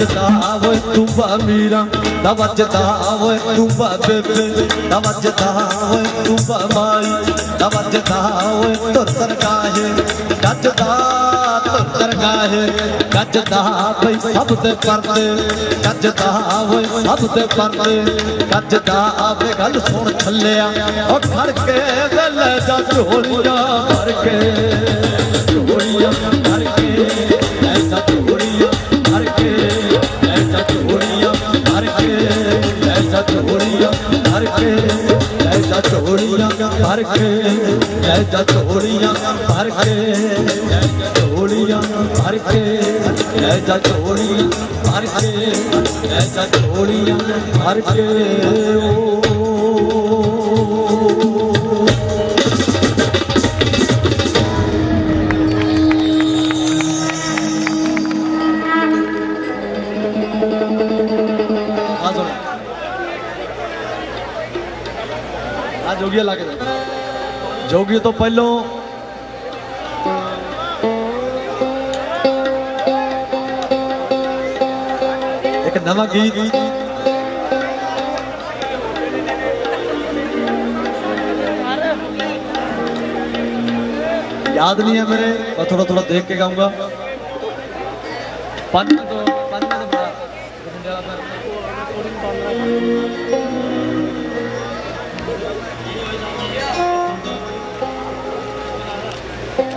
ਵੱਜਦਾ ਓਏ ਤੂੰਬਾ ਮੀਰਾ ਨਾ ਵੱਜਦਾ ਓਏ ਤੂੰਬਾ ਬੇਬੇ ਨਾ ਵੱਜਦਾ ਓਏ ਤੂੰਬਾ ਮਾਈ ਨਾ ਵੱਜਦਾ ਓਏ ਤੁਰ ਗਾਹੇ ਗੱਜਦਾ ਤੁਰ ਗਾਹੇ ਗੱਜਦਾ ਬਈ ਸਭ ਦੇ ਪਰਦੇ ਗੱਜਦਾ ਓਏ ਸਭ ਦੇ ਪਰਦੇ ਗੱਜਦਾ ਆਵੇ ਗੱਲ ਸੁਣ ਥੱਲਿਆ ਉਹ ਖੜ ਕੇ ਵੇਲੇ ਜਾ ਝੋਲੀਆਂ ਭਰ ਕੇ। ਝੋਲੀਆਂ ਭਰ ਕੇ ਐਸਾ ਝੋਲੀਆਂ ਭਰ ਕੇ ਐਸਾ ਝੋਲੀਆਂ ਭਰ ਕੇ ਐਸਾ ਝੋਲੀਆਂ ਭਰ ਕੇ ਐਸਾ ਝੋਲੀਆਂ ਭਰ ਕੇ ਓ ਜੋਗੀਆ ਲਾ ਕੇ ਜੋਗੀ ਤੋਂ ਪਹਿਲੋਂ ਇੱਕ ਨਵਾਂ ਗੀਤ ਯਾਦ ਨਹੀਂ ਹੈ ਮੇਰੇ, ਮੈਂ ਥੋੜਾ ਥੋੜਾ ਦੇਖ ਕੇ ਗਾਉਂਗਾ ਪੰਜ ਤੋਂ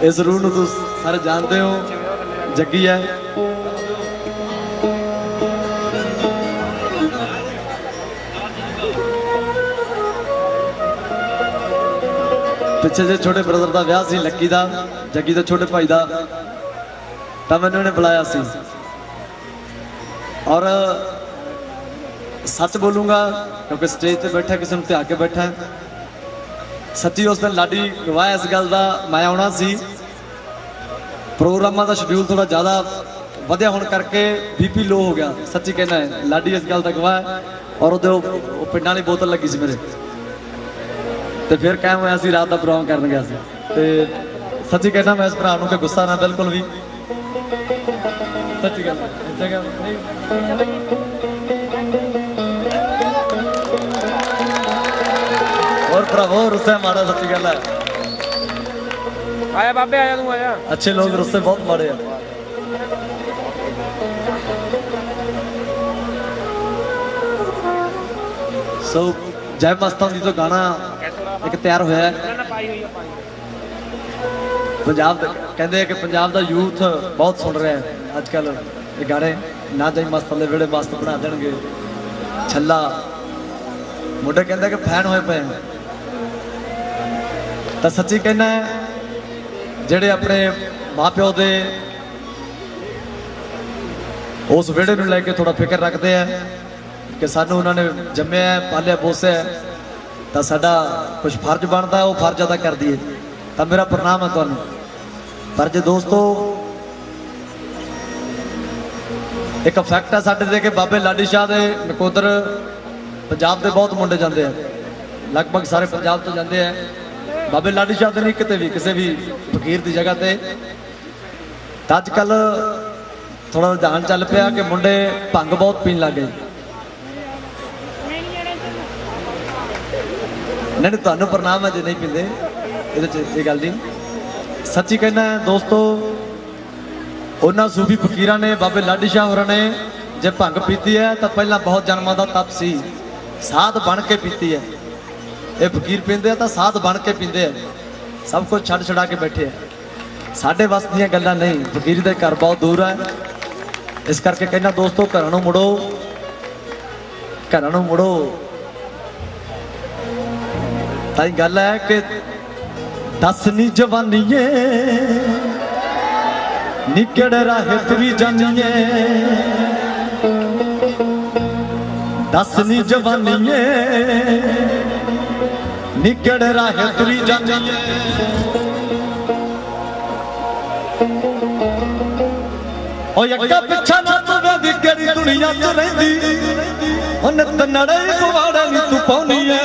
ਇਸ ਰੂਹ ਨੂੰ ਤੁਸੀਂ ਸਾਰੇ ਜਾਣਦੇ ਹੋ, ਜੱਗੀ ਹੈ। ਪਿੱਛੇ ਜੇ ਛੋਟੇ ਬ੍ਰਦਰ ਦਾ ਵਿਆਹ ਸੀ, ਲੱਕੀ ਦਾ, ਜੱਗੀ ਦੇ ਛੋਟੇ ਭਾਈ ਦਾ। ਤਾਂ ਮੈਨੂੰ ਉਹਨੇ ਬੁਲਾਇਆ ਸੀ। ਔਰ ਸੱਚ ਬੋਲੂੰਗਾ, ਕਿਉਂਕਿ ਸਟੇਜ ਤੇ ਬੈਠਾ, ਕਿਸੇ ਨੂੰ ਧਿਆ ਕੇ ਬੈਠਾ। ਸੱਚੀ ਉਸ ਦਿਨ ਲਾਡੀ ਗਵਾਇਆ ਇਸ ਗੱਲ ਦਾ, ਮੈਂ ਆਉਣਾ ਸੀ। ਪ੍ਰੋਗਰਾਮਾਂ ਦਾ ਸ਼ਡਿਊਲ ਥੋੜਾ ਜ਼ਿਆਦਾ ਵਧਿਆ ਹੋਣ ਕਰਕੇ ਬੀਪੀ ਲੋ ਹੋ ਗਿਆ। ਸੱਚੀ ਕਹਿੰਦਾ ਹੈ, ਲਾਡੀ ਇਸ ਗੱਲ ਦਾ ਗਵਾਹ ਹੈ ਔਰ ਉਹਦੇ ਉਹ ਪਿੰਡਾਂ ਵਾਲੀ ਬੋਤਲ ਲੱਗੀ ਸੀ ਮੇਰੇ। ਤੇ ਫਿਰ ਕਾਇਮ ਹੋਇਆ ਸੀ ਰਾਤ ਦਾ ਪ੍ਰੋਗਰਾਮ ਕਰਨ ਗਿਆ ਸੀ। ਤੇ ਸੱਚੀ ਕਹਿੰਦਾ ਮੈਂ ਇਸ ਭਰਾ ਨੂੰ ਕਿ ਗੁੱਸਾ ਨਾ, ਬਿਲਕੁਲ ਵੀ। ਸੱਚੀ ਗੱਲ ਜਗ੍ਹਾ ਔਰ ਭਰਾਵੋ, ਰੁੱਸਾ ਮਾੜਾ, ਸੱਚੀ ਗੱਲ ਹੈ। ਆਇਆ ਬਾਬੇ ਆਇਆ ਤੂੰ ਆਇਆ अच्छे लोग रुस्से बहुत मारे हैं ਸੋ ਜੈ ਮਸਤਾਂ ਦੀ ਤੋਂ ਗਾਣਾ ਇੱਕ ਤਿਆਰ ਹੋਇਆ ਹੈ ਨਾ ਪਾਈ ਹੋਈ ਆ ਪਾਈ ਪੰਜਾਬ ਦਾ ਕਹਿੰਦੇ ਆ ਕਿ ਪੰਜਾਬ ਦਾ ਯੂਥ ਬਹੁਤ ਸੁਣ ਰਿਹਾ ਹੈ ਅੱਜ ਕੱਲ ਇਹ ਗਾਣੇ ਨਾ ਜਾਈ ਮਸਤਾਂ ਦੇ ਵੇੜੇ ਮਸਤ ਬਣਾ ਦੇਣਗੇ ਛੱਲਾ ਮੁੰਡੇ ਕਹਿੰਦੇ ਕਿ ਫੈਨ ਹੋਏ ਪਏ ਆ। ਤਾਂ ਸੱਚੀ ਕਹਿਣਾ ਹੈ ਜਿਹੜੇ ਆਪਣੇ ਮਾਪਿਓ ਦੇ ਉਸ ਵੇੜੇ ਨੂੰ ਲੈ ਕੇ ਥੋੜਾ ਫਿਕਰ ਰੱਖਦੇ ਆ ਕਿ ਸਾਨੂੰ ਉਹਨਾਂ ਨੇ ਜੰਮਿਆ ਪਾਲਿਆ, ਪੋਸਿਆ ਤਾਂ ਸਾਡਾ ਕੁਝ ਫਰਜ਼ ਬਣਦਾ, ਉਹ ਫਰਜ਼ ਅਦਾ ਕਰ ਦਈਏ। ਤਾਂ ਮੇਰਾ ਪ੍ਰਣਾਮ ਹੈ ਤੁਹਾਨੂੰ। ਪਰ ਜੇ ਦੋਸਤੋ, ਇੱਕ ਫੈਕਟ ਹੈ ਸਾਡੇ ਤੇ ਕਿ ਬਾਬੇ ਲਾਡੀ ਸ਼ਾਹ ਦੇ ਨਕੋਦਰ ਪੰਜਾਬ ਦੇ ਬਹੁਤ ਮੁੰਡੇ ਜਾਂਦੇ ਆ। ਲਗਭਗ ਸਾਰੇ ਪੰਜਾਬ ਤੋਂ ਜਾਂਦੇ ਆ। ਬਾਬੇ ਲਾਡੀ ਸ਼ਾਹ ਦੇ ਨਹੀਂ, ਕਿਤੇ ਵੀ, ਕਿਸੇ ਵੀ ਫਕੀਰ ਦੀ ਜਗ੍ਹਾ ਤੇ। ਤਾਂ ਅੱਜ ਕੱਲ ਥੋੜਾ ਰੁਝਾਨ ਚੱਲ ਪਿਆ ਕਿ ਮੁੰਡੇ ਭੰਗ ਬਹੁਤ ਪੀਣ ਲੱਗੇ ਨਹੀਂ ਨਹੀਂ, ਤੁਹਾਨੂੰ ਪ੍ਰਣਾਮ ਹੈ ਜੇ ਨਹੀਂ ਪੀਂਦੇ, ਇਹਦੇ ਚ ਇਹ ਗੱਲ ਨਹੀਂ। ਸੱਚੀ ਕਹਿਣਾ ਦੋਸਤੋ, ਉਹਨਾਂ ਸੂਫੀ ਫਕੀਰਾਂ ਨੇ, ਬਾਬੇ ਲਾਡੀ ਸ਼ਾਹ ਹੋਰਾਂ ਨੇ, ਜੇ ਭੰਗ ਪੀਤੀ ਹੈ, ਤਾਂ ਪਹਿਲਾਂ ਬਹੁਤ ਜਨਮਾਂ ਦਾ ਤਪ ਸੀ। ਸਾਧ ਬਣ ਕੇ ਪੀਤੀ ਹੈ। ਇਹ ਫਕੀਰ ਪੀਂਦੇ ਆ ਤਾਂ ਸਾਧ ਬਣ ਕੇ ਪੀਂਦੇ ਆ। ਸਭ ਕੁਝ ਛੱਡ ਛੜਾ ਕੇ ਬੈਠੇ ਆ। ਸਾਡੇ ਵੱਸ ਦੀਆਂ ਗੱਲਾਂ ਨਹੀਂ, ਫਕੀਰ ਦੇ ਘਰ ਬਹੁਤ ਦੂਰ ਹੈ ਇਸ ਕਰਕੇ ਕਹਿੰਦਾ, ਦੋਸਤੋ, ਘਰਾਂ ਨੂੰ ਮੁੜੋ। ਘਰਾਂ ਨੂੰ ਮੁੜੋ। ਤਾਂ ਇਹ ਗੱਲ ਹੈ ਕਿ ਦੱਸ ਨੀ ਜਵਾਨੀਏ, ਨਿਕੜ ਰਾਹ ਤੁਰੀ ਜਾਨੀਏ। ਦੱਸ ਨੀ ਜਵਾਨੀਏ ਨਿਕੜ ਰਾਹ ਤੁਰੀ ਜਾਨੀਏ ਓ ਅੱਗਾ ਪਿੱਛਾ ਨਾ ਤੂੰ ਵੇਦੀ ਕਿਹੜੀ ਦੁਨੀਆ 'ਚ ਰਹਿੰਦੀ। ਓ ਨਿਤ ਨੜੇ ਪਵਾੜੇ ਨੀ ਤੂੰ ਪਾਉਣੀ ਐ।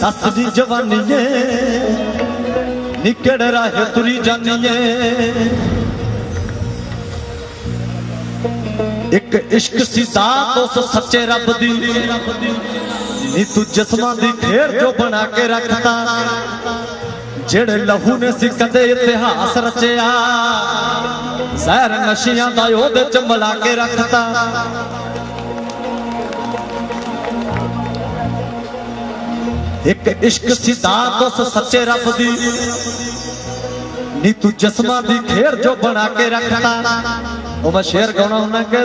ਦੱਸ ਦੀ ਜਵਾਨੀਏ ਨਿਕੜ ਰਾਹ ਤੁਰੀ ਜਾਨੀਏ ਇੱਕ ਇਸ਼ਕ ਸੀ ਜ਼ਾਤ ਉਸ ਸੱਚੇ ਰੱਬ ਦੀ। ਨੀ ਤੂੰ ਜਿਸਮਾਂ ਦੀ ਖੇਰ ਜੋ ਬਣਾ ਕੇ ਰੱਖਤਾ ਜਿਹੜੇ ਲਹੂ ਨੇ ਸੀ ਕਦੇ ਇਤਿਹਾਸ ਰਚਿਆ, ਜ਼ਹਿਰ ਨਸ਼ਿਆਂ ਦਾ ਉਹਦੇ ਚ ਮਿਲਾ ਕੇ ਰੱਖਤਾ ਇੱਕ ਇਸ਼ਕ ਸੀ ਦਾਤ ਉਸ ਸੱਚੇ ਰੱਬ ਦੀ। ਨੀ ਤੂੰ ਜਸਮਾਂ ਦੀ ਖੇਰ ਜੋ ਬਣਾ ਕੇ ਰੱਖਤਾ ਉਹ ਮੈਂ ਸ਼ੇਰ ਗਾਉਣਾ ਹੁੰਦਾ ਕਿ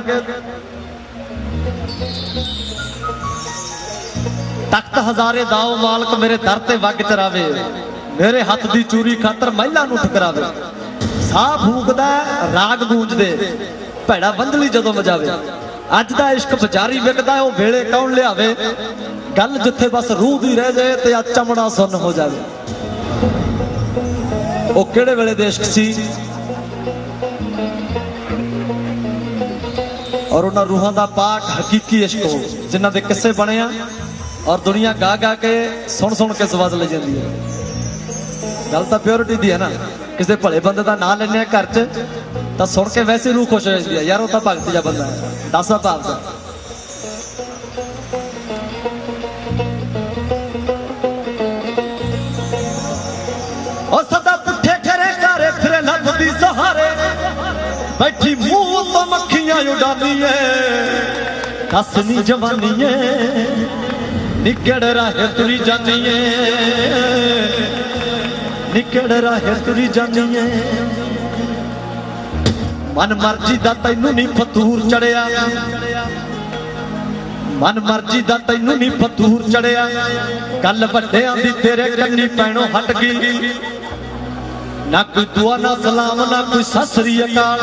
ਤਖਤ ਹਜ਼ਾਰੇ ਦਾਓ ਮਾਲਕ ਮੇਰੇ ਦਰ ਤੇ ਵਗ ਚਰਾਵੇ। ਮੇਰੇ ਹੱਥ ਦੀ ਚੂਰੀ ਖਾਤਰ ਮਹਿਲਾ ਨੂੰ ਠਕਰਾਵੇ। ਸਾਹ ਫੂਕਦਾ ਰਾਗ ਗੂੰਜਦੇ। ਭੈੜਾ ਬੰਦਲੀ ਜਦੋਂ ਵਜਾਵੇ ਅੱਜ ਦਾ ਇਸ਼ਕ ਵਿਚਾਰੀ ਵਿਕਦਾ ਉਹ ਵੇਲੇ ਕੌਣ ਲਿਆਵੇ? ਗੱਲ ਜਿੱਥੇ ਬਸ ਰੂਹ ਦੀ ਰਹਿ ਜਾਏ ਤੇ ਆ ਚਮੜਾ ਸੁੰਨ ਹੋ ਜਾਵੇ। ਉਹ ਕਿਹੜੇ ਵੇਲੇ ਦੇ ਇਸ਼ਕ ਸੀ? ਔਰ ਉਹਨਾਂ ਰੂਹਾਂ ਦਾ ਪਾਕ ਹਕੀਕੀ ਇਸ਼ਕ ਹੋ। ਜਿਨ੍ਹਾਂ ਦੇ ਕਿੱਸੇ ਬਣੇ ਆ। ਔਰ ਦੁਨੀਆ ਗਾ ਗਾ ਕੇ ਸੁਣ ਸੁਣ ਕੇ ਸਵਾਦ ਲੈ ਜਾਂਦੀ ਹੈ। ਗੱਲ ਤਾਂ ਪਿਓਰਿਟੀ ਦੀ ਹੈ ਨਾ। ਕਿਸੇ ਭਲੇ ਬੰਦੇ ਦਾ ਨਾਂ ਲੈਣੇ ਆ ਘਰ 'ਚ, ਤਾਂ ਸੁਣ ਕੇ ਵੈਸੇ ਰੂਹ ਖੁਸ਼ ਹੋ ਜਾਂਦੀ ਹੈ। ਯਾਰ ਉਹ ਤਾਂ ਭਗਤ ਜਿਹਾ ਬੰਦਾ ਹੈ। ਦੱਸਾ ਭਾਵ ਦਾ ਉਹ ਸਦਾ ਪੁੱਠੇ ਖਰੇ ਘਰੇ, ਫਿਰੇ ਲੱਭਦੀ ਸਹਾਰੇ। ਬੈਠੀ ਮੂੰਹ ਤੋਂ ਮੱਖੀਆਂ ਉਡਾਨੀਏ ਦੱਸ ਨੀ ਜਵਾਨੀਏ ਨਿਕੜ ਰਾਹੇ ਤੁਰੀ ਜਾਨੀਏ ਨਿਕੜ ਰਾਹੇ ਤੁਰੀ ਜਾਨੀਏ ਮਨ ਮਰਜ਼ੀ ਦਾ ਤੈਨੂੰ ਨਹੀਂ ਫਤੂਰ ਚੜਿਆ। ਮਨ ਮਰਜ਼ੀ ਦਾ ਤੈਨੂੰ ਨਹੀਂ ਫਤੂਰ ਚੜਿਆ। ਗੱਲ ਵੱਡਿਆਂ ਦੀ ਤੇਰੇ ਕੰਨੀ ਪੈਣੋਂ ਹਟ ਗਈ। ਨਾ ਕੋਈ ਦੁਆ, ਨਾ ਸਲਾਮ, ਨਾ ਕੋਈ ਸਸਰੀ ਅਕਾਲ।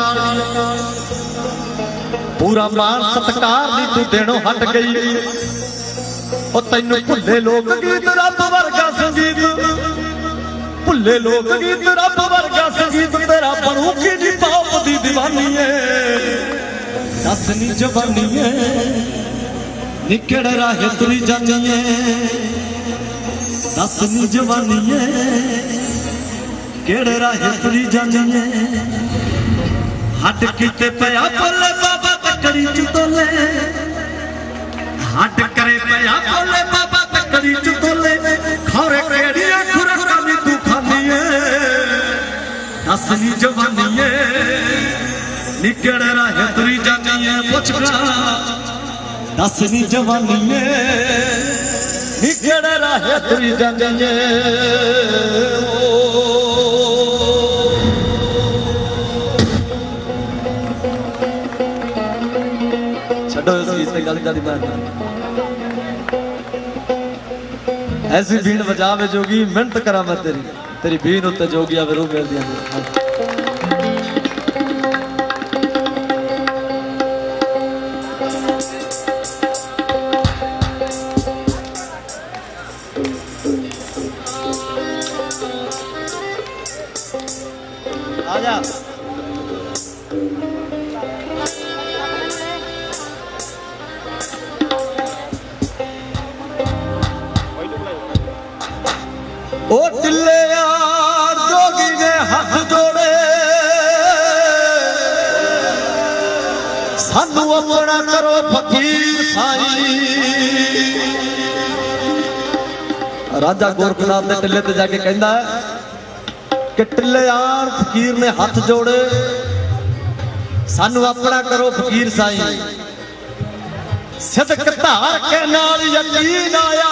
ਪੂਰਾ ਮਾਨ ਸਤਕਾਰ ਦੀ ਤੂੰ ਦੇਣੋਂ ਹਟ ਗਈ। ਉਹ ਤੈਨੂੰ ਭੁੱਲੇ ਲੋਕ ਗੀਤ ਰੱਬ ਵਰਗਾ ਸੰਗੀਤ। ਭੁੱਲੇ ਲੋਕ ਗੀਤ ਰੱਬ ਵਰਗਾ ਸੰਗੀਤ। ਤੇਰਾ ਬਣੂ ਕੀ ਪਾਪ ਦੀ دیਵਾਨੀ ਏ। ਦੱਸ ਨੀ ਜਵਾਨੀ ਏ। ਨਿਕੜ ਰਾਹੇ ਤੁਰੀ ਜਾਂਦੀ ਏ। ਦੱਸ ਨੀ ਜਵਾਨੀ ਏ। ਕਿਹੜੇ ਰਾਹੇ ਤੁਰੀ ਜਾਂਦੀ ਏ। ਹੱਡ ਕਿਤੇ ਪਿਆ ਬੋਲੇ ਬਾਬਾ ਤਕੜੀ ਚ ਤੋਲੇ ਹੱਡ ਕਰੇ ਪਿਆ ਬੋਲੇ ਬਾਬਾ ਤਕੜੀ ਚ ਤੋਲੇ। ਖੌਰੇ ਕਿਹੜੀਆਂ ਖੁਰਾਕਾਂ ਵੀ ਤੂੰ ਖਾਂਦੀ ਏ ਦੱਸ ਨੀ ਜਵਾਨੀ ਏ ਨਿਕੜ ਰਾਹੇ ਤੁਰੀ ਜਾਂਦੀ ਏ ਪੁੱਛ ਦੱਸ ਨੀ ਜਵਾਨੀ ਏ ਨਿਕੜ ਰਾਹੇ ਤੁਰੀ ਜਾਂਦੀ ਏ ਓ ਛੱਡੋ ਇਸ ਤੇ, ਗੱਲ ਜਿਆਦੀ ਮੈਂ ਐਸੀ ਬੀਣ ਵਜਾਵੇ ਜੋਗੀ, ਮਿਹਨਤ ਕਰਾਂ ਮੈਂ ਤੇਰੀ। ਤੇਰੀ ਬੀਣ ਉੱਤੇ ਜੋਗੀ ਆਵੇ ਰੂਹ ਮਿਲਦੀ ਆਂ ਸਾਨੂੰ ਆਪਣਾ ਕਰੋ ਫਕੀਰ ਸਾਈ। ਰਾਜਾ ਗੋਰਖਨਾਥ ਦੇ ਟਿੱਲੇ ਤੇ ਜਾ ਕੇ ਕਹਿੰਦਾ ਕਿ ਟਿੱਲਿਆਰ ਫਕੀਰ ਨੇ ਹੱਥ ਜੋੜੇ। ਸਾਨੂੰ ਆਪਣਾ ਕਰੋ ਫਕੀਰ ਸਾਈ। ਸਿਦਕ ਧਾਰ ਕੇ ਨਾਲ ਯਕੀਨ ਆਇਆ।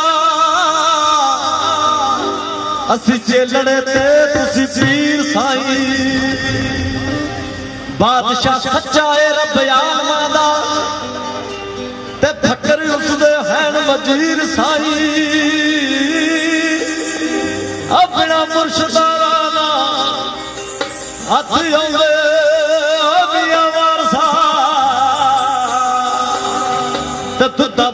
ਅਸੀਂ ਚੇਲੜੇ ਤੇ ਤੁਸੀਂ ਪੀਰ ਸਾਈ। ਬਾਦਸ਼ਾਹ ਸੱਚਾ ਏ ਰੱਬ ਆਲਮਾਂ ਦਾ। ਤੇ ਫਕਰ ਉਸਦੇ ਹੈਨ ਵਜ਼ੀਰ ਸਾਈ ਆਪਣਾ ਮੁਰਸ਼ਦਾਰਾ ਦਾ ਹੱਥ ਆਉਂਦੇ ਅਬੀਆਂ ਵਾਰਸਾ। ਤੇ ਤੁੱਦਾ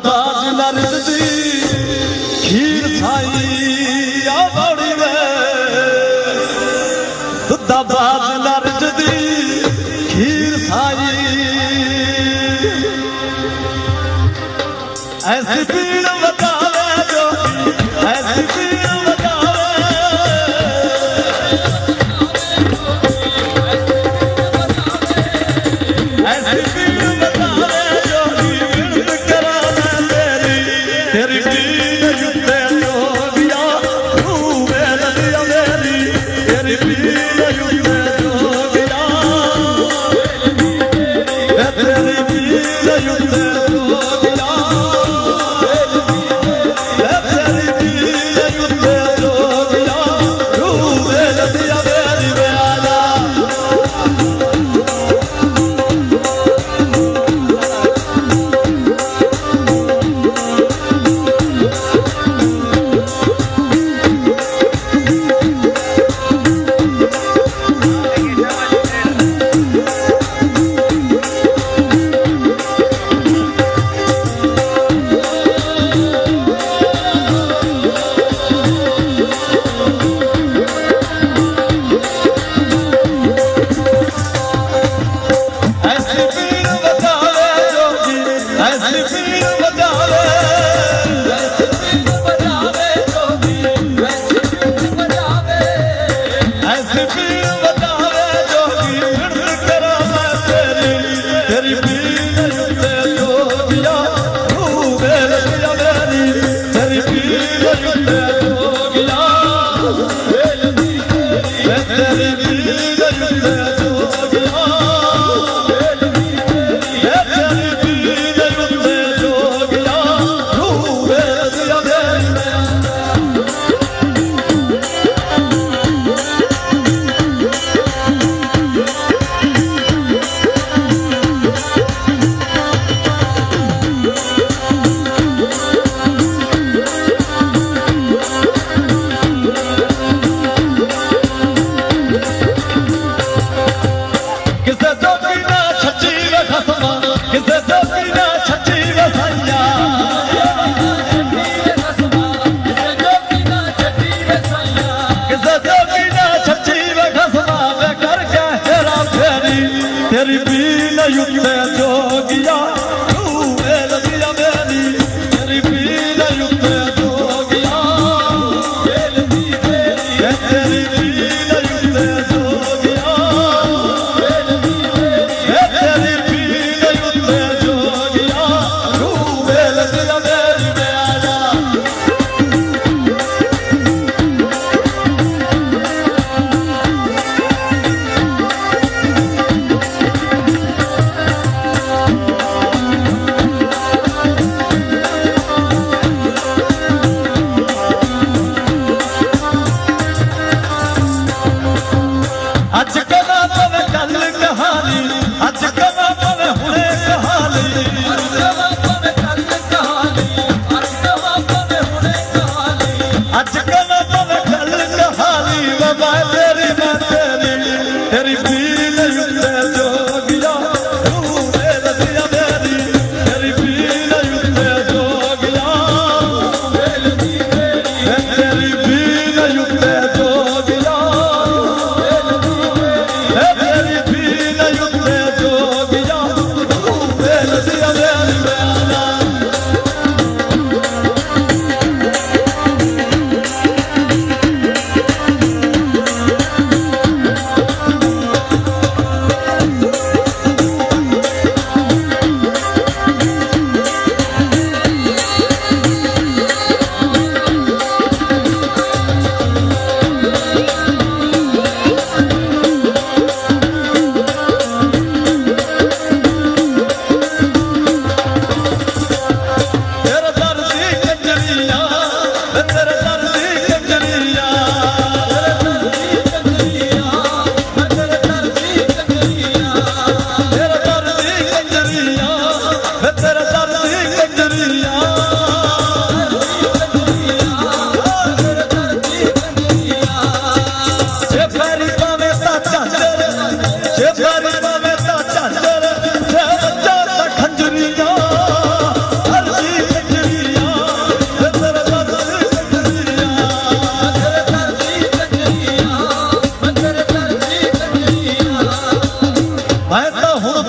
ಹುಡುಗ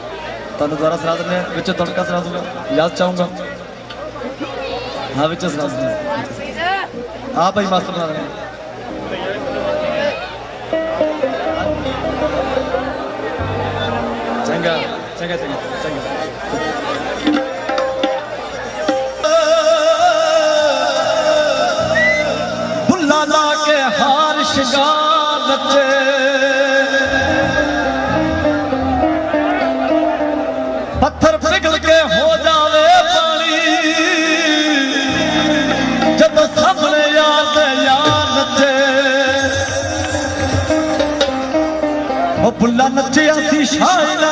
ਤੁਹਾਨੂੰ ਦੁਬਾਰਾ ਸੁਣਾ ਦਿੰਦੇ ਆ ਵਿੱਚੋਂ ਤੜਕਾ ਸੁਣਾ ਦੂੰਗਾ ਇਜਾਜ਼ਤ ਚਾਹੂੰਗਾ ਹਾਂ ਵਿੱਚੋਂ ਸੁਣਾ ਦਿੰਦੇ ਆ ਭਾਈ ਮਾਸਟਰ ਸੁਣਾ ਦਿੰਦੇ ਚੰਗਾ ਚੰਗਾ ਚੰਗਾ ਚੰਗਾ ਲਾ ਕੇ ਹਾਰ ਸ਼ਿੰਗਾਰ ਨੱਚੇ नची आखी शान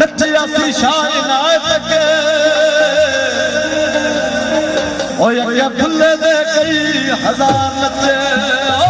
नची आखी शाने ते कई हज़ार नचे